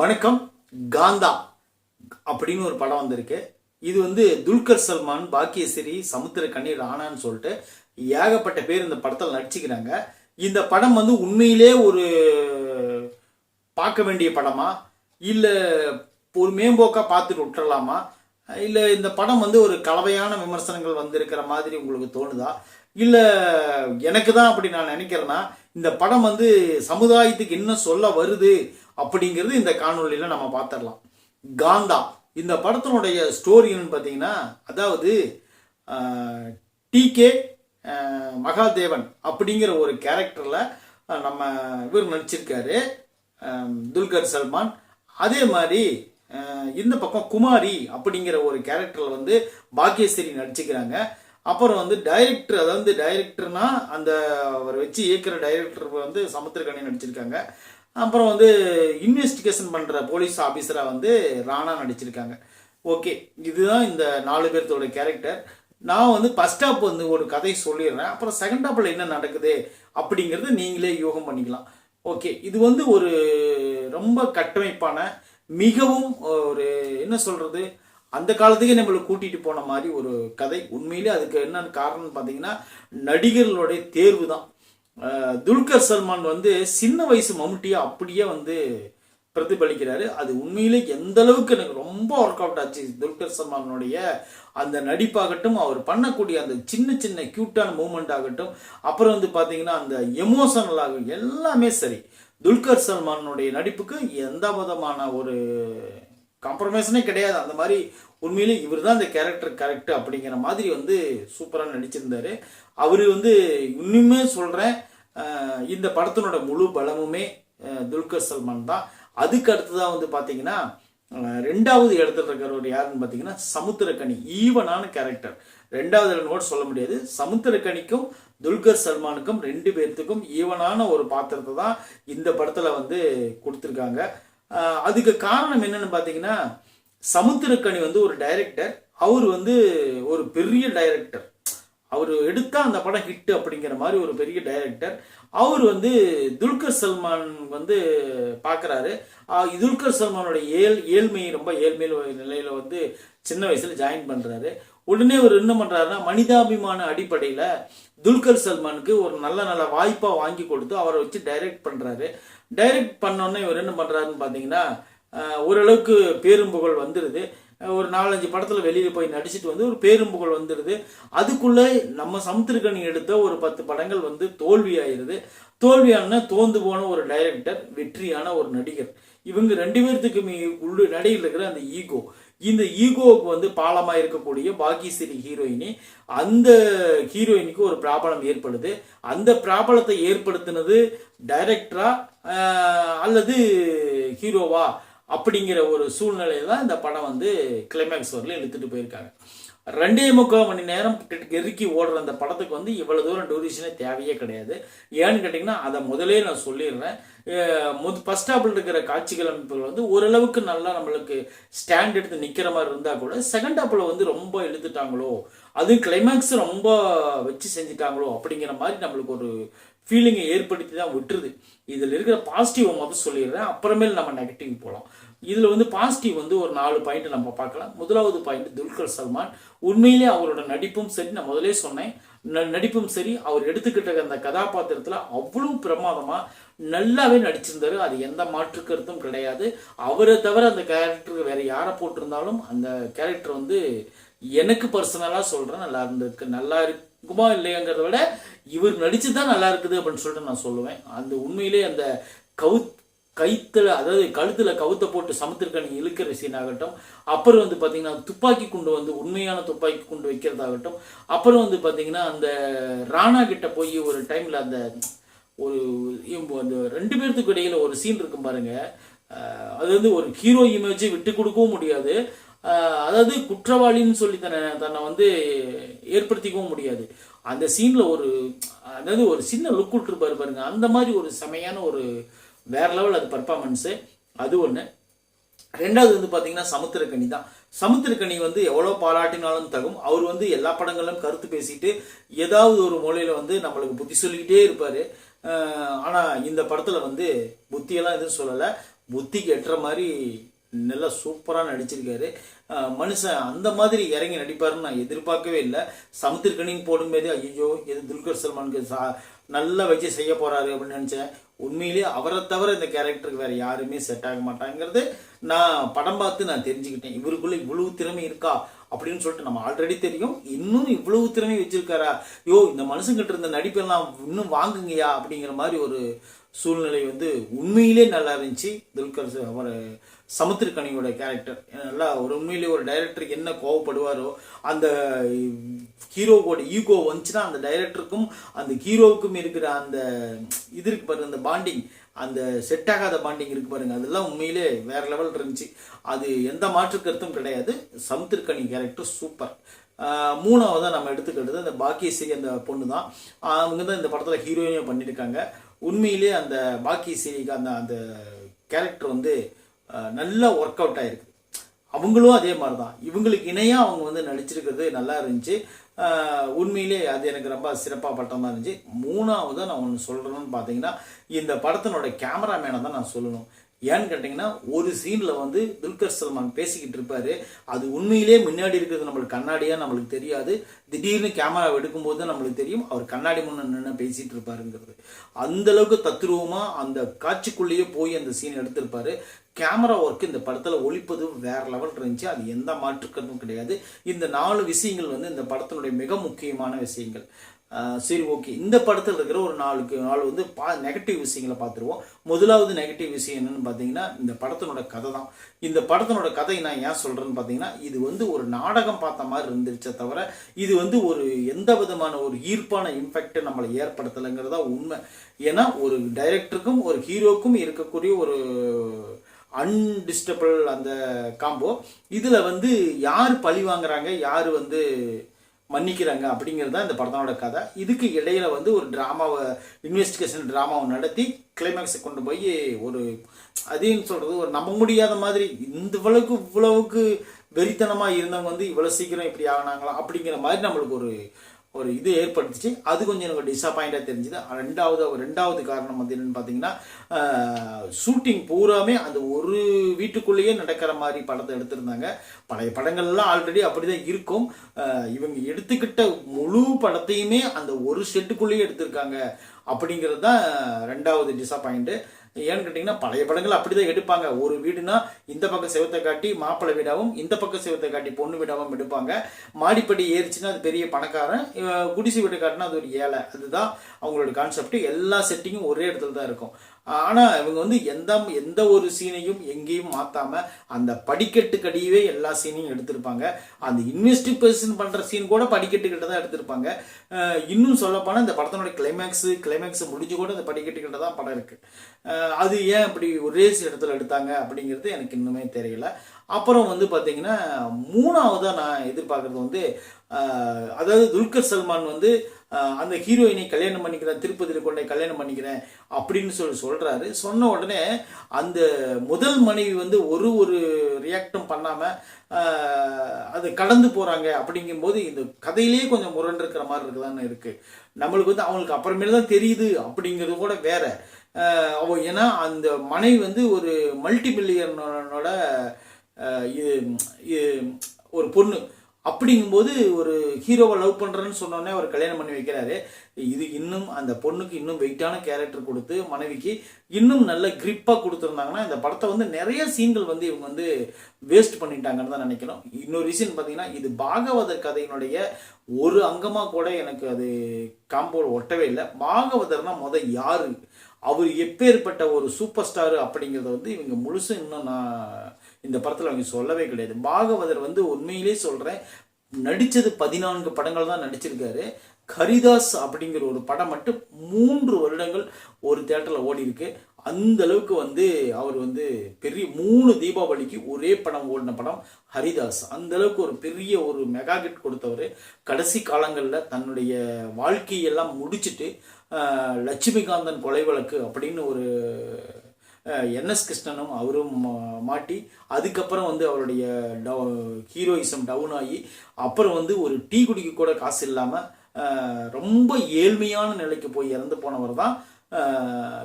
வணக்கம் காந்தா அப்படின்னு ஒரு படம் வந்திருக்கு. இது வந்து துல்கர் சல்மான் பாக்கியஸ்ரீ சமுத்திரக்கனி ராணான்னு சொல்லிட்டு ஏகப்பட்ட பேர் இந்த படத்தில் நடிச்சுக்கிறாங்க. இந்த படம் வந்து உண்மையிலே ஒரு பார்க்க வேண்டிய படமா? இல்லை ஒரு மேம்போக்காக பார்த்துட்டு விட்டுறலாமா? இல்லை இந்த படம் வந்து ஒரு கலவையான விமர்சனங்கள் வந்திருக்கிற மாதிரி உங்களுக்கு தோணுதா? இல்லை எனக்கு தான் அப்படி நான் நினைக்கிறேன்னா இந்த படம் வந்து சமுதாயத்துக்கு என்ன சொல்ல வருது? அப்படிங்கிறது இந்த காணொலியில் நம்ம பார்த்துடலாம் காந்தா இந்த படத்தினுடைய ஸ்டோரின்னு பார்த்தீங்கன்னா அதாவது டிகே மகாதேவன் அப்படிங்கிற ஒரு கேரக்டரில் நம்ம இவர் நடிச்சிருக்காரு துல்கர் சல்மான். அதே மாதிரி இந்த பக்கம் குமாரி அப்படிங்கிற ஒரு கேரக்டரில் வந்து பாக்கியஸ்ரீ நடிச்சுக்கிறாங்க. அப்புறம் வந்து டைரக்டர் அதாவது டைரக்டர்னா அந்த அவர் வச்சு இயக்கிற டைரக்டர் வந்து சமுத்திரக்கணி நடிச்சிருக்காங்க. அப்புறம் வந்து இன்வெஸ்டிகேஷன் பண்ணுற போலீஸ் ஆஃபீஸராக வந்து ராணா நடிச்சிருக்காங்க. ஓகே இதுதான் இந்த நாலு பேர்த்தோட கேரக்டர் நான் வந்து ஃபஸ்ட் ஹாப் வந்து ஒரு கதை சொல்லிடுறேன். அப்புறம் செகண்ட் ஹாப்பில் என்ன நடக்குது அப்படிங்கிறது நீங்களே யோகம் பண்ணிக்கலாம். ஓகே இது வந்து ஒரு ரொம்ப கட்டமைப்பான மிகவும் ஒரு என்ன சொல்கிறது அந்த காலத்துக்கே நம்மளை கூட்டிகிட்டு போன மாதிரி ஒரு கதை. உண்மையிலே அதுக்கு என்னன்னு காரணம்னு பார்த்தீங்கன்னா நடிகர்களுடைய தேர்வு தான் துல்கர் சல்மான் வந்து சின்ன வயசு மம்முட்டியை அப்படியே வந்து பிரதிபலிக்கிறாரு. அது உண்மையிலே எந்த அளவுக்கு எனக்கு ரொம்ப ஒர்க் அவுட் ஆச்சு. துல்கர் சல்மானுடைய அந்த நடிப்பாகட்டும் அவர் பண்ணக்கூடிய அந்த சின்ன சின்ன க்யூட்டான மூமெண்ட் ஆகட்டும் அப்புறம் வந்து பார்த்தீங்கன்னா அந்த எமோஷனல் ஆகும் எல்லாமே சரி. துல்கர் சல்மானுடைய நடிப்புக்கு எந்த விதமான ஒரு காம்ப்ரமைஸனே கிடையாது. அந்த மாதிரி உண்மையிலே இவர் தான் இந்த கேரக்டர் கரெக்ட் அப்படிங்கிற மாதிரி வந்து சூப்பராக நடிச்சிருந்தாரு. அவர் வந்து இன்னுமே சொல்கிறேன் இந்த படத்தினோட முழு பலமுமே துல்கர் சல்மான் தான். அதுக்கு அடுத்ததாக வந்து பார்த்தீங்கன்னா ரெண்டாவது இடத்துல இருக்கிறவர் யாருன்னு பார்த்தீங்கன்னா சமுத்திரக்கனி ஈவனான கேரக்டர் ரெண்டாவது கூட சொல்ல முடியாது. சமுத்திரக்கனிக்கும் துல்கர் சல்மானுக்கும் ரெண்டு பேர்த்துக்கும் ஈவனான ஒரு பாத்திரத்தை தான் இந்த படத்தில் வந்து கொடுத்துருக்காங்க. அதுக்கு காரணம் என்னன்னு பார்த்தீங்கன்னா சமுத்திரக்கனி வந்து ஒரு டைரக்டர் அவர் வந்து ஒரு பெரிய டைரக்டர் அவர் எடுத்தால் அந்த படம் ஹிட் அப்படிங்கிற மாதிரி ஒரு பெரிய டைரக்டர் அவர் வந்து துல்கர் சல்மான் வந்து பார்க்குறாரு துல்கர் சல்மானோட ஏழ் ஏழ்மை ரொம்ப ஏழ்மையில் நிலையில் வந்து சின்ன வயசில் ஜாயின் பண்ணுறாரு உடனே அவர் என்ன பண்ணுறாருன்னா மனிதாபிமான அடிப்படையில் துல்கர் சல்மானுக்கு ஒரு நல்ல நல்ல வாய்ப்பாக வாங்கி கொடுத்து அவரை வச்சு டைரக்ட் பண்ணுறாரு டைரக்ட் பண்ணோன்னே இவர் என்ன பண்ணுறாருன்னு பார்த்தீங்கன்னா ஓரளவுக்கு பேரும் புகழ் வந்துடுது ஒரு நாலஞ்சு படத்தில் வெளியில் போய் நடிச்சிட்டு வந்து ஒரு பேரும் புகழ் வந்துடுது அதுக்குள்ளே நம்ம சமுத்திரக்கணி எடுத்த ஒரு பத்து படங்கள் வந்து தோல்வியாயிருது. தோல்வியான தோந்து போன ஒரு டைரக்டர் வெற்றியான ஒரு நடிகர். இவங்க ரெண்டு பேர்த்துக்குமே உள்ள நடையில் இருக்கிற அந்த ஈகோ இந்த ஈகோவுக்கு வந்து பாலமாக இருக்கக்கூடிய பாக்கியஸ்ரீ ஹீரோயினி அந்த ஹீரோயினுக்கு ஒரு பிராபலம் ஏற்படுது. அந்த பிராபலத்தை ஏற்படுத்தினது டைரக்டரா அல்லது ஹீரோவா அப்படிங்கிற ஒரு சூழ்நிலையில தான் இந்த படம் வந்து கிளைமேக்ஸ் வரல இழுத்துட்டு போயிருக்காங்க. ரெண்டே முக்கால் மணி நேரம் கிட்ட ஓடுற அந்த படத்துக்கு வந்து இவ்வளவு தூரம் டூரேஷனே தேவையே கிடையாது. ஏன்னு கேட்டிங்கன்னா அதை முதலே நான் சொல்லிடுறேன். அஹ் ஃபஸ்ட் ஃபர்ஸ்ட் ஹாப்பில் இருக்கிற காட்சிகள் அமைப்புகள் வந்து ஓரளவுக்கு நல்லா நம்மளுக்கு ஸ்டாண்ட் எடுத்து நிற்கிற மாதிரி இருந்தால் கூட செகண்ட் ஹாப்பில் வந்து ரொம்ப இழுத்துட்டாங்களோ அது கிளைமேக்ஸ் ரொம்ப வச்சு செஞ்சுட்டாங்களோ அப்படிங்கிற மாதிரி நம்மளுக்கு ஒரு ஃபீலிங்கை ஏற்படுத்தி தான் விட்டுருது. இதில் இருக்கிற பாசிட்டிவை முதல் சொல்லிடுறேன். அப்புறமேல் நம்ம நெகட்டிவ் போகலாம். இதில் வந்து பாசிட்டிவ் வந்து ஒரு நாலு பாயிண்ட் நம்ம பார்க்கலாம். முதலாவது பாயிண்ட் துல்கர் சல்மான். உண்மையிலே அவரோட நடிப்பும் சரி நான் முதலே சொன்னேன். ந- நடிப்பும் சரி அவர் எடுத்துக்கிட்ட அந்த கதாபாத்திரத்தில் அவ்வளோ பிரமாதமாக நல்லாவே நடிச்சிருந்தாரு. அது எந்த மாற்று கருத்தும் கிடையாது. அவரை தவிர அந்த கேரக்டருக்கு வேற யாரை போட்டிருந்தாலும் அந்த கேரக்டர் வந்து எனக்கு பர்சனலாக சொல்கிறேன் நல்லா இருந்திருக்கு. நல்லா இருக்குமா இல்லையாங்கிறத விட இவர் நடிச்சு தான் நல்லா இருக்குது அப்படின்னு சொல்லிட்டு நான் சொல்லுவேன். அந்த உண்மையிலே அந்த கவுத் கைத்தில் அதாவது கழுத்தில் கவுத்தை போட்டு சமுத்திரக்கணி இழுக்கிற சீன் ஆகட்டும். அப்புறம் வந்து பார்த்திங்கன்னா துப்பாக்கி குண்டு வந்து உண்மையான துப்பாக்கி குண்டு வைக்கிறதாகட்டும். அப்புறம் வந்து பார்த்திங்கன்னா அந்த ராணா கிட்ட போய் ஒரு டைமில் அந்த ஒரு அந்த ரெண்டு பேர்த்துக்கு இடையில் ஒரு சீன் இருக்கும் பாருங்க. அது வந்து ஒரு ஹீரோ இமேஜை விட்டு கொடுக்கவும் முடியாது. அதாவது குற்றவாளின்னு சொல்லி தன்னை தன்னை வந்து ஏற்படுத்திக்கவும் முடியாது. அந்த சீனில் ஒரு அதாவது ஒரு சின்ன லுக் விட்டுருப்பாரு பாருங்க. அந்த மாதிரி ஒரு செமையான ஒரு வேற லெவல் அது பர்ஃபார்மன்ஸு அது ஒன்று ரெண்டாவது வந்து பார்த்தீங்கன்னா சமுத்திரக்கணி தான். சமுத்திரக்கணி வந்து எவ்வளோ பாராட்டினாலும் தகும். அவர் வந்து எல்லா படங்களிலும் கருத்து பேசிட்டு ஏதாவது ஒரு மூலையில் வந்து நம்மளுக்கு புத்தி சொல்லிக்கிட்டே இருப்பார். ஆனால் இந்த படத்தில் வந்து புத்தியெல்லாம் எதுவும் சொல்லலை. புத்திக்கு எட்டுற மாதிரி நல்லா சூப்பராக நடிச்சிருக்காரு. மனுஷன் அந்த மாதிரி இறங்கி நடிப்பாருன்னு நான் எதிர்பார்க்கவே இல்லை. சமுத்திரக்கணின்னு போடும்போது ஐயோ எது துல்கர் சல்மானுக்கு சா நல்லா வச்சு செய்ய போகிறாரு அப்படின்னு நினச்சேன். உண்மையிலேயே அவரை தவிர இந்த கேரக்டருக்கு வேற யாருமே செட் ஆக மாட்டாங்கிறது நான் படம் பார்த்து நான் தெரிஞ்சுக்கிட்டேன். இவருக்குள்ள இவ்வளவு திறமை இருக்கா அப்படின்னு சொல்லிட்டு நம்ம ஆல்ரெடி தெரியும். இன்னும் இவ்வளவு திறமை வச்சிருக்காரா? யோ இந்த மனுஷங்கிட்ட இருந்த நடிப்பெல்லாம் இன்னும் வாங்குங்கயா அப்படிங்கிற மாதிரி ஒரு சூழ்நிலை வந்து உண்மையிலே நல்லா இருந்துச்சு. துல்கர் அவர் சமுத்திரக்கணியோட கேரக்டர் நல்லா ஒரு உண்மையிலே ஒரு டைரக்டருக்கு என்ன கோவப்படுவாரோ அந்த ஹீரோவோட ஈகோ வந்துச்சுன்னா அந்த டைரக்டருக்கும் அந்த ஹீரோவுக்கும் இருக்கிற அந்த இது இருக்கு பாருங்க அந்த பாண்டிங் அந்த செட் ஆகாத பாண்டிங் இருக்கு பாருங்க அதெல்லாம் உண்மையிலே வேற லெவல் இருந்துச்சு. அது எந்த மாற்று கருத்தும் கிடையாது. சமுத்திரக்கணி கேரக்டர் சூப்பர் மூணாவதாக நம்ம எடுத்துக்கிட்டது அந்த பாக்கியஸ்ரீ அந்த பொண்ணு தான் அவங்க தான் இந்த படத்தில் ஹீரோயினே பண்ணியிருக்காங்க. உண்மையிலே அந்த பாக்கி சீரிக்கு அந்த அந்த கேரக்டர் வந்து நல்லா ஒர்க் அவுட் ஆயிருக்கு. அவங்களும் அதே மாதிரி தான் இவங்களுக்கு இணையாக அவங்க வந்து நடிச்சிருக்கிறது நல்லா இருந்துச்சு. உண்மையிலே அது எனக்கு ரொம்ப சிறப்பாக பட்டமாக இருந்துச்சு. மூணாவது நான் ஒன்று சொல்கிறேன்னு பார்த்தீங்கன்னா இந்த படத்தினோட கேமராமேனை தான் நான் சொல்லணும். ஏன்னு கேட்டிங்கன்னா ஒரு சீனில் வந்து துல்கர் சல்மான் பேசிக்கிட்டு இருப்பார். அது உண்மையிலே முன்னாடி இருக்கிறது நம்மளுக்கு கண்ணாடியாக நம்மளுக்கு தெரியாது. திடீர்னு கேமரா எடுக்கும்போது நம்மளுக்கு தெரியும். அவர் கண்ணாடி முன்னே நின்று பேசிகிட்டு இருப்பாருங்கிறது. அந்த அளவுக்கு தத்ரூபமாக அந்த காட்சிக்குள்ளேயே போய் அந்த சீன் எடுத்திருப்பார். கேமரா ஒர்க் இந்த படத்தில் ஒழிப்பது வேற லெவல் இருந்துச்சு. அது எந்த மாற்றுக்கணும் கிடையாது. இந்த நாலு விஷயங்கள் வந்து இந்த படத்தினுடைய மிக முக்கியமான விஷயங்கள். சரி ஓகே. இந்த படத்தில் இருக்கிற ஒரு நாளுக்கு நாள் வந்து பா நெகட்டிவ் விஷயங்களை பார்த்துருவோம். முதலாவது நெகட்டிவ் விஷயம் என்னென்னு பார்த்தீங்கன்னா இந்த படத்தினோட கதை தான். இந்த படத்தினோட கதை நான் ஏன் சொல்கிறேன்னு பார்த்தீங்கன்னா இது வந்து ஒரு நாடகம் பார்த்த மாதிரி இருந்துருச்சே தவிர இது வந்து ஒரு எந்த விதமான ஒரு ஈர்ப்பான இம்பேக்டை நம்மளை ஏற்படுத்தலைங்கிறதா உண்மை. ஏன்னா ஒரு டைரக்டருக்கும் ஒரு ஹீரோக்கும் இருக்கக்கூடிய ஒரு அன்டிஸ்டபிள் அந்த காம்போ இதில் வந்து யார் பழி வாங்குறாங்க? யார் வந்து மன்னிக்கிறாங்க அப்படிங்கிறது தான் இந்த படத்தோட கதை. இதுக்கு இடையில வந்து ஒரு ட்ராமாவை இன்வெஸ்டிகேஷன் ட்ராமாவை நடத்தி கிளைமேக்ஸை கொண்டு போய் ஒரு அதையும் சொல்றது ஒரு நம்ப முடியாத மாதிரி இந்த இவ்வளவுக்கு இவ்வளவுக்கு வெறித்தனமாக இருந்தவங்க வந்து இவ்வளோ சீக்கிரம் இப்படி ஆகினாங்களா அப்படிங்கிற மாதிரி நம்மளுக்கு ஒரு ஒரு இது ஏற்படுத்துச்சு. அது கொஞ்சம் எனக்கு டிசப்பாயிண்டாக தெரிஞ்சுது. ரெண்டாவது ரெண்டாவது காரணம் வந்து என்னென்னு பார்த்தீங்கன்னா ஷூட்டிங் பூராமே அந்த ஒரு வீட்டுக்குள்ளேயே நடக்கிற மாதிரி படத்தை எடுத்திருந்தாங்க. பழைய படங்கள்லாம் ஆல்ரெடி அப்படி தான் இருக்கும் இவங்க எடுத்துக்கிட்ட முழு படத்தையுமே அந்த ஒரு செட்டுக்குள்ளேயே எடுத்திருக்காங்க. அப்படிங்கிறது தான் ரெண்டாவது டிசப்பாயிண்ட்டு ஏன்னு கேட்டிங்கன்னா பழைய படங்கள் அப்படி தான் எடுப்பாங்க. ஒரு வீடுனா இந்த பக்கம் செவத்தை காட்டி மாப்பிள்ளை வீடாகவும் இந்த பக்கம் செவத்தை காட்டி பொண்ணு வீடாகவும் எடுப்பாங்க. மாடிப்படி ஏறிச்சுன்னா அது பெரிய பணக்காரன். குடிசை வீடு காட்டினா அது ஒரு ஏழை. அதுதான் அவங்களோட கான்செப்ட் எல்லா செட்டிங்கும் ஒரே இடத்துல தான் இருக்கும். ஆனால் இவங்க வந்து எந்த எந்த ஒரு சீனையும் எங்கேயும் மாற்றாமல் அந்த படிக்கட்டுக்கடியவே எல்லா சீனையும் எடுத்திருப்பாங்க. அந்த இன்வெஸ்டிகேஷன் பண்ணுற சீன் கூட படிக்கட்டுக்கிட்ட தான் எடுத்திருப்பாங்க. இன்னும் சொல்லப்போனால் இந்த படத்தினுடைய கிளைமேக்ஸ் கிளைமேக்ஸ் முடிஞ்சு கூட இந்த படிக்கட்டுக்கிட்ட தான் படம் இருக்குது அது ஏன் இப்படி ஒரே இடத்துல எடுத்தாங்க அப்படிங்கிறது எனக்கு இன்னுமே தெரியல. அப்புறம் வந்து பார்த்தீங்கன்னா மூணாவதாக நான் எதிர்பார்க்குறது வந்து அதாவது துல்கர் சல்மான் வந்து அந்த ஹீரோயினை கல்யாணம் பண்ணிக்கிறேன் திருப்பதியில் கொண்டே கல்யாணம் பண்ணிக்கிறேன் அப்படின்னு சொல்லி சொல்கிறாரு சொன்ன உடனே அந்த முதல் மனைவி வந்து ஒரு ஒரு ரியாக்டும் பண்ணாமல் அது கடந்து போகிறாங்க அப்படிங்கும்போது இந்த கதையிலேயே கொஞ்சம் முரண்டிருக்கிற மாதிரி இருக்குதான்னு இருக்குது நம்மளுக்கு வந்து அவங்களுக்கு அப்புறமேல தான் தெரியுது அப்படிங்கிறது கூட வேற. அவ ஏன்னா அந்த மனைவி வந்து ஒரு மல்டிபில்லியனோட இது இது ஒரு பொண்ணு. அப்படிங்கும்போது ஒரு ஹீரோவை லவ் பண்ணுறேன்னு சொன்னோடனே அவர் கல்யாணம் பண்ணி வைக்கிறாரு. இது இன்னும் அந்த பொண்ணுக்கு இன்னும் வெயிட்டான கேரக்டர் கொடுத்து மனைவிக்கு இன்னும் நல்ல கிரிப்பாக கொடுத்துருந்தாங்கன்னா இந்த படத்தை வந்து நிறைய சீன்கள் வந்து இவங்க வந்து வேஸ்ட் பண்ணிட்டாங்கன்னு தான் நினைக்கிறோம். இன்னொரு ரீசன் பார்த்தீங்கன்னா இது பாகவதர் கதையினுடைய ஒரு அங்கமாக கூட எனக்கு அது காம்போவில் ஒட்டவே இல்லை. பாகவதர்னா முத யாரு? அவர் எப்பேற்பட்ட ஒரு சூப்பர் ஸ்டார் அப்படிங்கிறத வந்து இவங்க முழுசும் இன்னும் நான் இந்த படத்தில் அவங்க சொல்லவே கிடையாது. பாகவதர் வந்து உண்மையிலே சொல்கிறேன் நடித்தது பதினான்கு படங்கள் தான் நடிச்சிருக்காரு. கரிதாஸ் அப்படிங்கிற ஒரு படம் மட்டும் மூன்று வருடங்கள் ஒரு தேட்டரில் ஓடி இருக்கு அந்த அளவுக்கு வந்து அவர் வந்து பெரிய மூணு தீபாவளிக்கு ஒரே படம் ஓடின படம் ஹரிதாஸ். அந்த அளவுக்கு ஒரு பெரிய ஒரு மெகா ஹிட் கொடுத்தவர். கடைசி காலங்களில் தன்னுடைய வாழ்க்கையெல்லாம் முடிச்சுட்டு லட்சுமிகாந்தன் கொலை வழக்கு அப்படின்னு ஒரு என்எஸ் கிருஷ்ணனும் அவரும் மா- மாட்டி அதுக்கப்புறம் வந்து அவருடைய டவு ஹீரோயிசம் டவுன் ஆகி அப்புறம் வந்து ஒரு டீ குடிக்க கூட காசு இல்லாமல் ரொம்ப ஏழ்மையான நிலைக்கு போய் இறந்து போனவர் தான்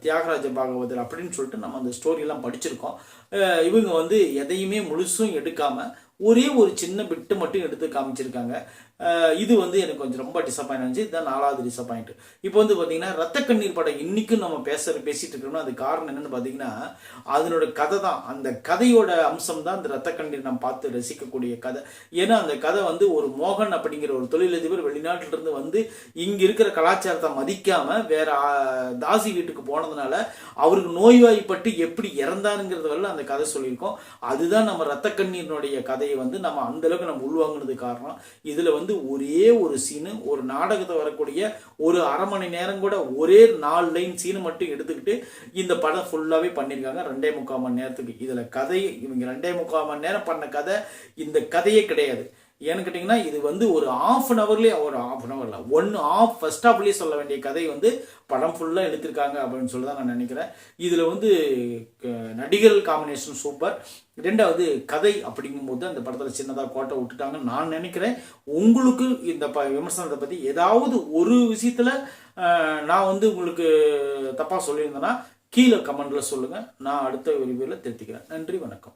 தியாகராஜ பாகவதர் அப்படின்னு சொல்லிட்டு நம்ம அந்த ஸ்டோரியெல்லாம் படிச்சிருக்கோம். இவங்க வந்து எதையுமே முழுசும் எடுக்காமல் ஒரே ஒரு சின்ன பிட்டு மட்டும் எடுத்து காமிச்சிருக்காங்க. இது வந்து எனக்கு கொஞ்சம் ரொம்ப டிசப்பாயிண்ட் ஆச்சு இதுதான் நாலாவது டிசப்பாயிண்ட் இப்போ வந்து பார்த்தீங்கன்னா ரத்த கண்ணீர் படம் இன்னைக்கும் நம்ம பேச பேசிட்டு இருக்கோம்னா அது காரணம் என்னன்னு பார்த்தீங்கன்னா அதனோட கதை தான். அந்த கதையோட அம்சம் தான் அந்த ரத்த கண்ணீர் நம்ம பார்த்து ரசிக்கக்கூடிய கதை. ஏன்னா அந்த கதை வந்து ஒரு மோகன் அப்படிங்கிற ஒரு தொழிலதிபர் வெளிநாட்டிலிருந்து வந்து இங்க இருக்கிற கலாச்சாரத்தை மதிக்காம வேற தாசி வீட்டுக்கு போனதுனால அவருக்கு நோய்வாய்ப்பட்டு எப்படி இறந்தாருங்கிறது வரல அந்த கதை சொல்லியிருக்கோம். அதுதான் நம்ம ரத்த கண்ணீரினுடைய கதையை வந்து நம்ம அந்த அளவுக்கு நம்ம உள்வாங்கினது காரணம். இதுல வந்து ஒரே ஒரு சீனு ஒரு நாடகத்தை வரக்கூடிய ஒரு அரை மணி நேரம் கூட ஒரே நாலு லைன் சீனு மட்டும் எடுத்துக்கிட்டு இந்த படம் ஃபுல்லாவே பண்ணியிருக்காங்க ரெண்டே முக்கால் மணி நேரத்துக்கு. இதுல கதை இவங்க ரெண்டே முக்கால் மணி நேரம் பண்ண கதை இந்த கதையே கிடையாது. ஏன்னு கேட்டிங்கன்னா இது வந்து ஒரு ஆஃப் அன் ஹவர்லேயே ஒரு ஆஃப் அன் ஹவர்ல ஒன் ஆஃப் ஃபர்ஸ்ட் ஆஃப்லேயே சொல்ல வேண்டிய கதை வந்து படம் ஃபுல்லாக எடுத்திருக்காங்க அப்படின்னு சொல்லி தான் நான் நினைக்கிறேன். இதில் வந்து க- நடிகர்கள் காம்பினேஷன் சூப்பர் ரெண்டாவது கதை அப்படிங்கும்போது அந்த படத்தில் சின்னதாக கோட்டை விட்டுட்டாங்கன்னு நான் நினைக்கிறேன். உங்களுக்கு இந்த ப விமர்சனத்தை பற்றி ஏதாவது ஒரு விஷயத்தில் நான் வந்து உங்களுக்கு தப்பாக சொல்லியிருந்தேன்னா கீழே கமெண்டில் சொல்லுங்கள் நான் அடுத்த ரிவ்யூவில் திருத்திக்கிறேன் நன்றி வணக்கம்.